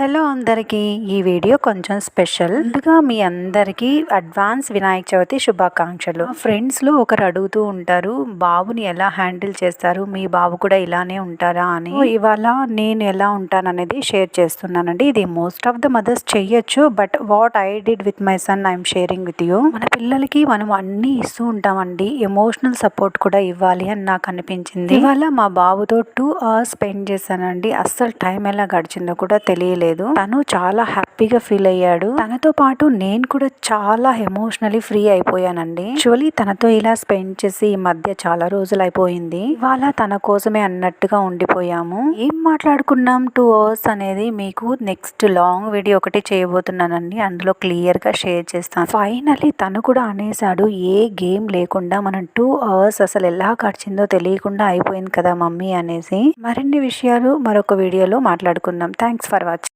Hello అందరికీ ఈ video కొంచెం స్పెషల్. ముందుగా మీ అందరికీ అడ్వాన్స్ వినాయక చవితి శుభాకాంక్షలు. ఫ్రెండ్స్లో ఒకరు అడుగుతూ ఉంటారు బాబుని ఎలా హ్యాండిల్ చేస్తారు? మీ బాబు కూడా ఇలానే ఉంటారా? అని. ఇవాళ నేను ఎలా ఉంటాను అనేది షేర్ చేస్తున్నానండి. ఇది మోస్ట్ ఆఫ్ ద మదర్స్ చెయ్యొచ్చు but what I did with my son I'm sharing with you. మన పిల్లలకి మనం అన్ని ఇస్తూ ఉంటామండి. ఎమోషనల్ సపోర్ట్ కూడా ఇవ్వాలి అని నాకు అనిపించింది. ఇవాళ మా బాబుతో టూ అవర్స్ స్పెండ్ చేశానండి. అస్సలు టైం ఎలా గడిచిందో కూడా తెలియలేదు. తను చాలా హ్యాపీగా ఫీల్ అయ్యాడు. తనతో పాటు నేను కూడా చాలా ఎమోషనలీ ఫ్రీ అయిపోయానండి. యాక్చువల్లీ తనతో ఇలా స్పెండ్ చేసి ఈ మధ్య చాలా రోజులు అయిపోయింది ఇవాళ తన కోసమే అన్నట్టుగా ఉండిపోయాము. ఏం మాట్లాడుకున్నాం టూ అవర్స్ అనేది మీకు నెక్స్ట్ లాంగ్ వీడియో ఒకటి చేయబోతున్నానండి. అందులో క్లియర్గా షేర్ చేస్తాను. ఫైనలీ తను కూడా అనేసాడు ఏ గేమ్ లేకుండా మనం టూ అవర్స్ అసలు ఎలా గడిచిందో తెలియకుండా అయిపోయింది కదా మమ్మీ అనేసి. మరిన్ని విషయాలు మరొక వీడియోలో మాట్లాడుకుందాం. Thanks for watching